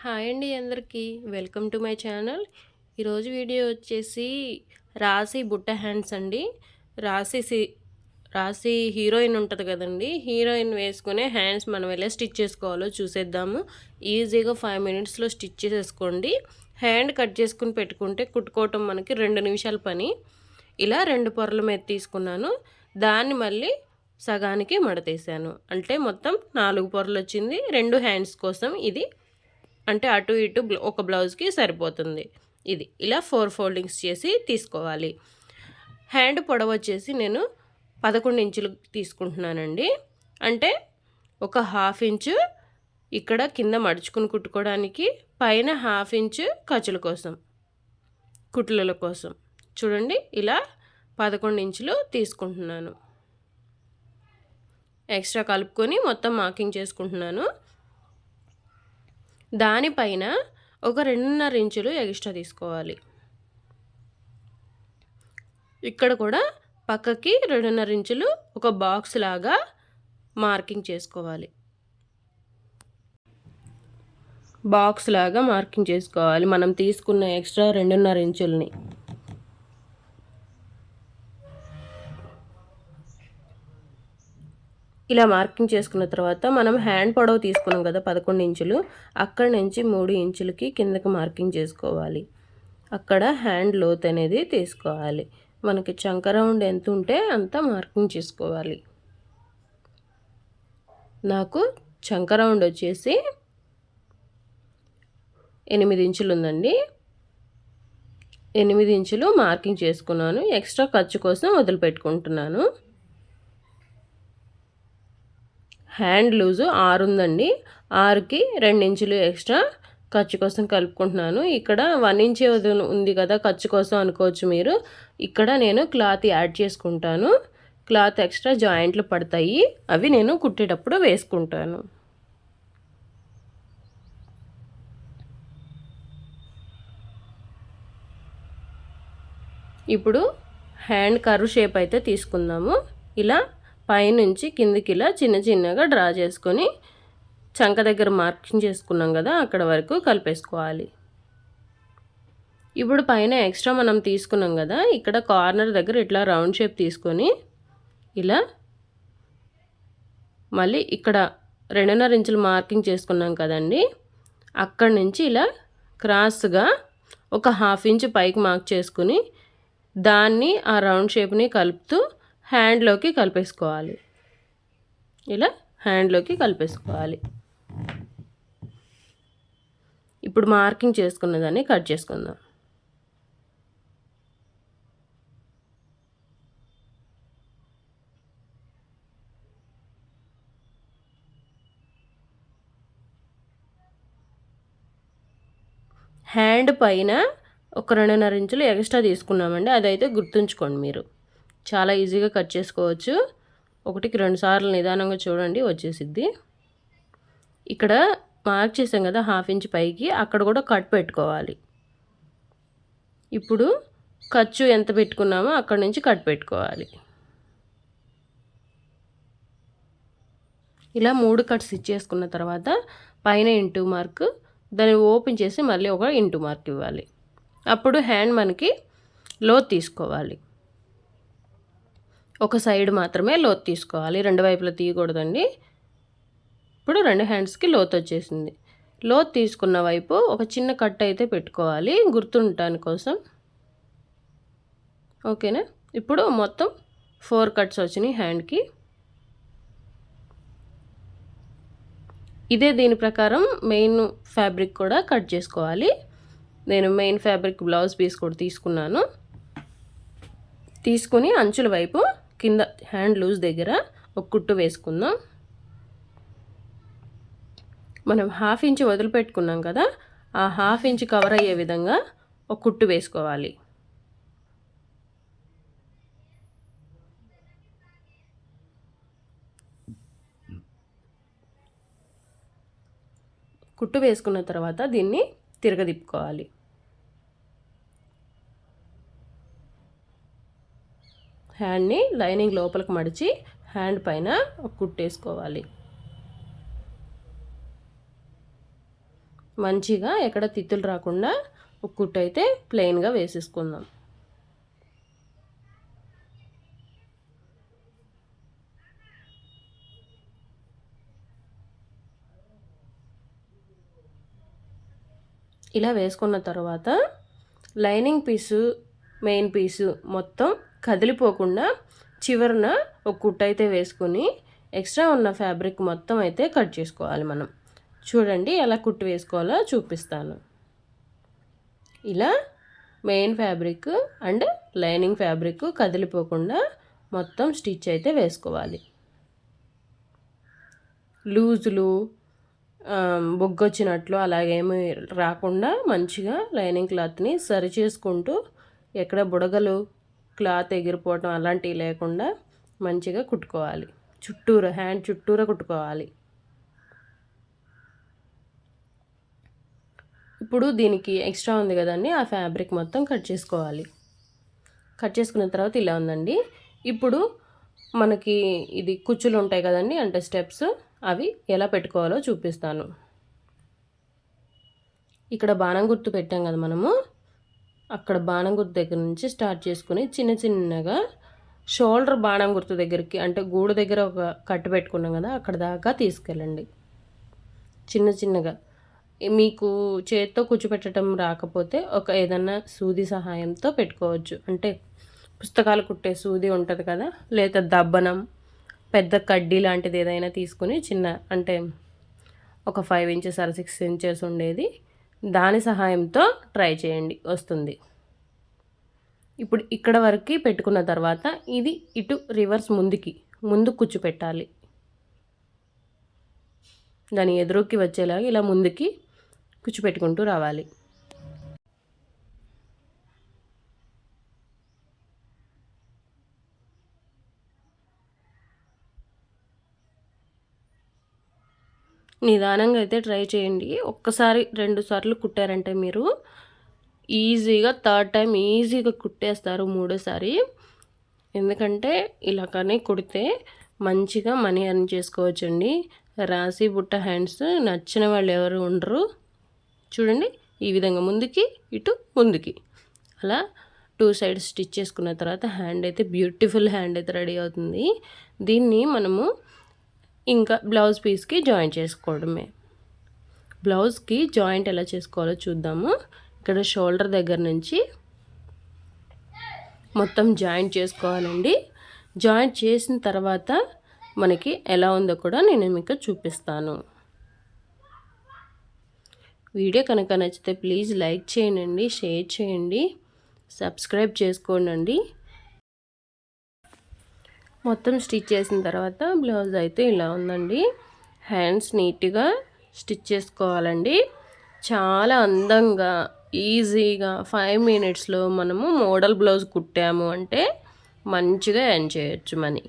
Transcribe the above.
Hi అండి అందరికీ. Welcome to my channel. ఈరోజు వీడియో వచ్చేసి రాశి బుట్ట హ్యాండ్స్ అండి. రాశి సి రాశి హీరోయిన్ ఉంటుంది కదండి. హీరోయిన్ వేసుకునే హ్యాండ్స్ మనం ఎలా స్టిచ్ చేసుకోవాలో చూసేద్దాము. ఈజీగా ఫైవ్ మినిట్స్లో స్టిచ్ చేసేసుకోండి. హ్యాండ్ కట్ చేసుకుని పెట్టుకుంటే కుట్టుకోవటం మనకి రెండు నిమిషాల పని. ఇలా రెండు పొరల మీద తీసుకున్నాను. దాన్ని మళ్ళీ సగానికి మడతేసాను. అంటే మొత్తం నాలుగు పొరలు వచ్చింది. రెండు హ్యాండ్స్ కోసం ఇది అంటే అటు ఇటు ఒక బ్లౌజ్కి సరిపోతుంది. ఇది ఇలా ఫోర్ ఫోల్డింగ్స్ చేసి తీసుకోవాలి. హ్యాండ్ పొడవు వచ్చేసి నేను పదకొండు ఇంచులు తీసుకుంటున్నానండి. అంటే ఒక హాఫ్ ఇంచు ఇక్కడ కింద మడుచుకుని కుట్టుకోవడానికి పైన హాఫ్ ఇంచు ఖర్చుల కోసం కుట్లల కోసం. చూడండి ఇలా పదకొండు ఇంచులు తీసుకుంటున్నాను. ఎక్స్ట్రా కలుపుకొని మొత్తం మార్కింగ్ చేసుకుంటున్నాను. దానిపైన ఒక రెండున్నర ఇంచులు ఎక్స్ట్రా తీసుకోవాలి. ఇక్కడ కూడా పక్కకి రెండున్నర ఇంచులు ఒక బాక్స్ లాగా మార్కింగ్ చేసుకోవాలి. బాక్స్ లాగా మార్కింగ్ చేసుకోవాలి. మనం తీసుకున్న ఎక్స్ట్రా రెండున్నర ఇంచుల్ని. ఇలా మార్కింగ్ చేసుకున్న తర్వాత మనం హ్యాండ్ పొడవు తీసుకున్నాం కదా పదకొండు ఇంచులు అక్కడి నుంచి మూడు ఇంచులకి కిందకి మార్కింగ్ చేసుకోవాలి. అక్కడ హ్యాండ్ లోత్ అనేది తీసుకోవాలి. మనకి చంక రౌండ్ ఎంత ఉంటే అంత మార్కింగ్ చేసుకోవాలి. నాకు చంక రౌండ్ వచ్చేసి ఎనిమిది ఇంచులు ఉందండి. ఎనిమిది ఇంచులు మార్కింగ్ చేసుకున్నాను. ఎక్స్ట్రా ఖర్చు కోసం వదిలిపెట్టుకుంటున్నాను. హ్యాండ్ లూజు ఆరు ఉందండి ఆరుకి రెండు ఇంచులు ఎక్స్ట్రా ఖర్చు కోసం కలుపుకుంటున్నాను. ఇక్కడ వన్ ఇంచ్ ఉంది కదా ఖర్చు కోసం అనుకోవచ్చు మీరు. ఇక్కడ నేను క్లాత్ యాడ్ చేసుకుంటాను. క్లాత్ ఎక్స్ట్రా జాయింట్లు పడతాయి. అవి నేను కుట్టేటప్పుడు వేసుకుంటాను. ఇప్పుడు హ్యాండ్ కర్వ్ షేప్ అయితే తీసుకుందాము. ఇలా పైనుంచి కిందికి ఇలా చిన్న చిన్నగా డ్రా చేసుకొని చంక దగ్గర మార్కింగ్ చేసుకున్నాం కదా అక్కడ వరకు కలిపేసుకోవాలి. ఇప్పుడు పైన ఎక్స్ట్రా మనం తీసుకున్నాం కదా ఇక్కడ కార్నర్ దగ్గర ఇట్లా రౌండ్ షేప్ తీసుకొని ఇలా మళ్ళీ ఇక్కడ రెండున్నర ఇంచులు మార్కింగ్ చేసుకున్నాం కదండి అక్కడి నుంచి ఇలా క్రాస్గా ఒక హాఫ్ ఇంచ్ పైకి మార్క్ చేసుకుని దాన్ని ఆ రౌండ్ షేప్ని కలుపుతూ హ్యాండ్లోకి కలిపేసుకోవాలి. ఇలా హ్యాండ్లోకి కలిపేసుకోవాలి. ఇప్పుడు మార్కింగ్ చేసుకున్న దాన్ని కట్ చేసుకుందాం. హ్యాండ్ పైన ఒక రెండున్నర ఇంచులు ఎక్స్ట్రా తీసుకున్నామండి. అదైతే గుర్తుంచుకోండి మీరు. చాలా ఈజీగా కట్ చేసుకోవచ్చు. ఒకటికి రెండు సార్లు నిదానంగా చూడండి వచ్చేసిద్ది. ఇక్కడ మార్క్ చేసాం కదా హాఫ్ ఇంచ్ పైకి అక్కడ కూడా కట్ పెట్టుకోవాలి. ఇప్పుడు ఖర్చు ఎంత పెట్టుకున్నామో అక్కడ నుంచి కట్ పెట్టుకోవాలి. ఇలా మూడు కట్స్ ఇచ్చేసుకున్న తర్వాత పైన ఇంటూ మార్క్ దాన్ని ఓపెన్ చేసి మళ్ళీ ఒక ఇంటూ మార్క్ ఇవ్వాలి. అప్పుడు హ్యాండ్ మనకి లో తీసుకోవాలి. ఒక సైడ్ మాత్రమే లోతు తీసుకోవాలి. రెండు వైపులా తీయకూడదండి. ఇప్పుడు రెండు హ్యాండ్స్కి లోతు వచ్చేసింది. లోతు తీసుకున్న వైపు ఒక చిన్న కట్ అయితే పెట్టుకోవాలి. గుర్తుండటాని కోసం. ఓకేనా? ఇప్పుడు మొత్తం ఫోర్ కట్స్ వచ్చినాయి హ్యాండ్కి ఇదే దీని ప్రకారం మెయిన్ ఫ్యాబ్రిక్ కూడా కట్ చేసుకోవాలి. నేను మెయిన్ ఫ్యాబ్రిక్ బ్లౌజ్ పీస్ కూడా తీసుకున్నాను. తీసుకుని అంచుల వైపు కింద హ్యాండ్ లూజ్ దగ్గర ఒక కుట్టు వేసుకుందాం. మనం హాఫ్ ఇంచ్ వదిలిపెట్టుకున్నాం కదా ఆ హాఫ్ ఇంచ్ కవర్ అయ్యే విధంగా ఒక కుట్టు వేసుకోవాలి. కుట్టు వేసుకున్న తర్వాత దీన్ని తిరగదిప్పుకోవాలి హ్యాండ్ని లైనింగ్ లోపలికి మడిచి హ్యాండ్ పైన కుట్టేసుకోవాలి. మంచిగా ఎక్కడ తిత్తులు రాకుండా ఒక కుట్టు అయితే ప్లెయిన్గా వేసేసుకుందాం. ఇలా వేసుకున్న తర్వాత లైనింగ్ పీసు మెయిన్ పీసు మొత్తం కదిలిపోకుండా చివరన ఒక కుట్ట అయితే వేసుకొని ఎక్స్ట్రా ఉన్న ఫ్యాబ్రిక్ మొత్తం అయితే కట్ చేసుకోవాలి మనం. చూడండి ఎలా కుట్టు వేసుకోవాలో చూపిస్తాను. ఇలా main fabric and lining fabric కదిలిపోకుండా మొత్తం స్టిచ్ అయితే వేసుకోవాలి. లూజులు బొగ్గొచ్చినట్లు అలాగేమీ రాకుండా మంచిగా లైనింగ్ క్లాత్ని సరి చేసుకుంటూ ఎక్కడ బుడగలు క్లాత్ ఎగిరిపోవటం అలాంటివి లేకుండా మంచిగా కుట్టుకోవాలి. చుట్టూరా హ్యాండ్ చుట్టూరా కుట్టుకోవాలి. ఇప్పుడు దీనికి ఎక్స్ట్రా ఉంది కదండి ఆ ఫ్యాబ్రిక్ మొత్తం కట్ చేసుకోవాలి. కట్ చేసుకున్న తర్వాత ఇలా ఉందండి. ఇప్పుడు మనకి ఇది కుచ్చులు ఉంటాయి కదండి అంటే స్టెప్స్ అవి ఎలా పెట్టుకోవాలో చూపిస్తాను. ఇక్కడ బాణం గుర్తు పెట్టాం కదా మనము. అక్కడ బాణం గుర్తు దగ్గర నుంచి స్టార్ట్ చేసుకుని చిన్న చిన్నగా షోల్డర్ బాణం గుర్తు దగ్గరికి అంటే గూడు దగ్గర ఒక కట్టు పెట్టుకున్నాం కదా అక్కడ దాకా తీసుకెళ్ళండి. చిన్న చిన్నగా. మీకు చేత్తో కూర్చోపెట్టడం రాకపోతే ఒక ఏదన్నా సూది సహాయంతో పెట్టుకోవచ్చు. అంటే పుస్తకాలు కుట్టే సూది ఉంటుంది కదా లేదా దబ్బనం పెద్ద కడ్డీ లాంటిది ఏదైనా తీసుకుని చిన్న అంటే ఒక five inches or six inches ఉండేది. దాని సహాయంతో ట్రై చేయండి వస్తుంది. ఇప్పుడు ఇక్కడ వరకు పెట్టుకున్న తర్వాత ఇది ఇటు రివర్స్ ముందుకి ముందు కూర్చోపెట్టాలి. దాని ఎదురుకి వచ్చేలాగా ఇలా ముందుకి కూర్చోపెట్టుకుంటూ రావాలి. నిదానంగా అయితే ట్రై చేయండి. ఒక్కసారి రెండు సార్లు కుట్టారంటే మీరు ఈజీగా థర్డ్ టైం ఈజీగా కుట్టేస్తారు మూడోసారి. ఎందుకంటే ఇలా కానీ కుడితే మంచిగా మనీ అర్న్ చేసుకోవచ్చండి. రాసి బుట్ట హ్యాండ్స్ నచ్చిన వాళ్ళు ఎవరు ఉండరు. చూడండి ఈ విధంగా ముందుకి ఇటు ముందుకి. అలా టూ సైడ్స్ స్టిచ్ చేసుకున్న తర్వాత హ్యాండ్ అయితే బ్యూటిఫుల్ హ్యాండ్ అయితే రెడీ అవుతుంది. దీన్ని మనము ఇంకా బ్లౌజ్ పీస్కి జాయిన్ చేసుకోవడమే. బ్లౌజ్కి జాయింట్ ఎలా చేసుకోవాలో చూద్దాము. ఇక్కడ షోల్డర్ దగ్గర నుంచి మొత్తం జాయింట్ చేసుకోవాలండి. జాయింట్ చేసిన తర్వాత మనకి ఎలా ఉందో కూడా నేను మీకు చూపిస్తాను. వీడియో కనుక నచ్చితే ప్లీజ్ లైక్ చేయండి షేర్ చేయండి సబ్స్క్రైబ్ చేసుకోండి మొత్తం స్టిచ్ చేసిన తర్వాత బ్లౌజ్ అయితే ఇలా ఉందండి. హ్యాండ్స్ నీట్గా స్టిచ్ చేసుకోవాలండి. చాలా అందంగా ఈజీగా ఫైవ్ మినిట్స్లో మనము మోడల్ బ్లౌజ్ కుట్టాము అంటే మంచిగా ఎర్న్ చేయొచ్చు మనీ.